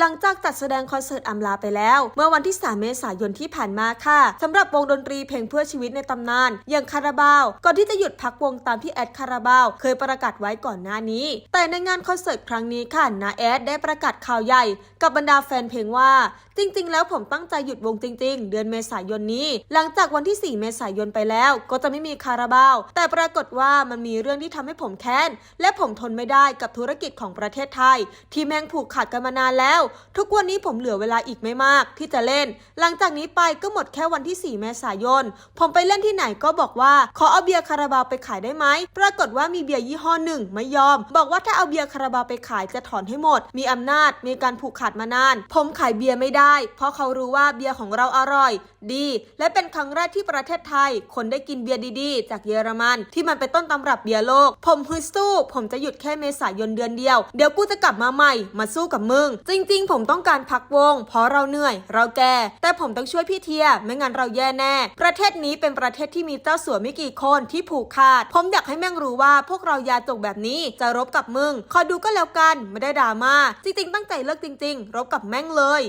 หลังจากจัดแสดงคอนเสิร์ตอำลาไปแล้ว เมื่อวันที่ 3 เมษายนที่ผ่านมาค่ะสำหรับวงดนตรีเพลงเพื่อชีวิตในตำนาน อย่างคาราบาว ก่อนที่จะหยุดพักวงตามที่แอดคาราบาว เคยประกาศไว้ก่อนหน้านี้ แต่ในงานคอนเสิร์ตครั้งนี้ค่ะนาแอดได้ประกาศข่าวใหญ่ กับบรรดาแฟนเพลงว่า จริง ๆ แล้วผมตั้งใจหยุดวงจริง ๆ เดือนเมษายนนี้ หลังจากวันที่ 4 เมษายนไปแล้ว ก็จะไม่มีคาราบาว แต่ปรากฏว่ามันมีเรื่องที่ทำให้ผมแค้นและผมทนไม่ได้กับธุรกิจของประเทศไทย ที่แม่งผูกขาดกันมานานแล้วทุกวันนี้ผมเหลือเวลาอีกไม่มากที่จะเล่น หลังจากนี้ไปก็หมดแค่วันที่ 4 เมษายน ผมไปเล่นที่ไหนก็บอกว่า ขอเอาเบียร์คาราบาวไปขายได้ไหม ปรากฏว่ามีเบียร์ยี่ห้อหนึ่งไม่ยอม บอกว่าถ้าเอาเบียร์คาราบาวไปขายจะถอนให้หมด มีอำนาจ มีการผูกขาดมานาน ผมขายเบียร์ไม่ได้ เพราะเขารู้ว่าเบียร์ของเราอร่อย ดี และเป็นครั้งแรกที่ประเทศไทย คนได้กินเบียร์ดีๆ จากเยอรมัน ที่มันเป็นต้นตำรับเบียร์โลก ผมฮึดสู้ ผมจะหยุดแค่เมษายนเดือนเดียว เดี๋ยวกูจะกลับมาใหม่ มาสู้กับมึง จริงริงผมต้องการพักวง เพราะเราเหนื่อย เราแก่ แต่ผมต้องช่วยพี่เทีย ไม่งั้นเราแย่แน่ ประเทศนี้เป็นประเทศที่มีเจ้าสัวไม่กี่คนที่ผูกขาด ผมอยากให้แม่งรู้ว่าพวกเรายาจกแบบนี้จะรบกับมึง คอยดูก็แล้วกัน ไม่ได้ดราม่า จริงๆ ตั้งใจเลิกจริง ๆ รบกับแม่งเลย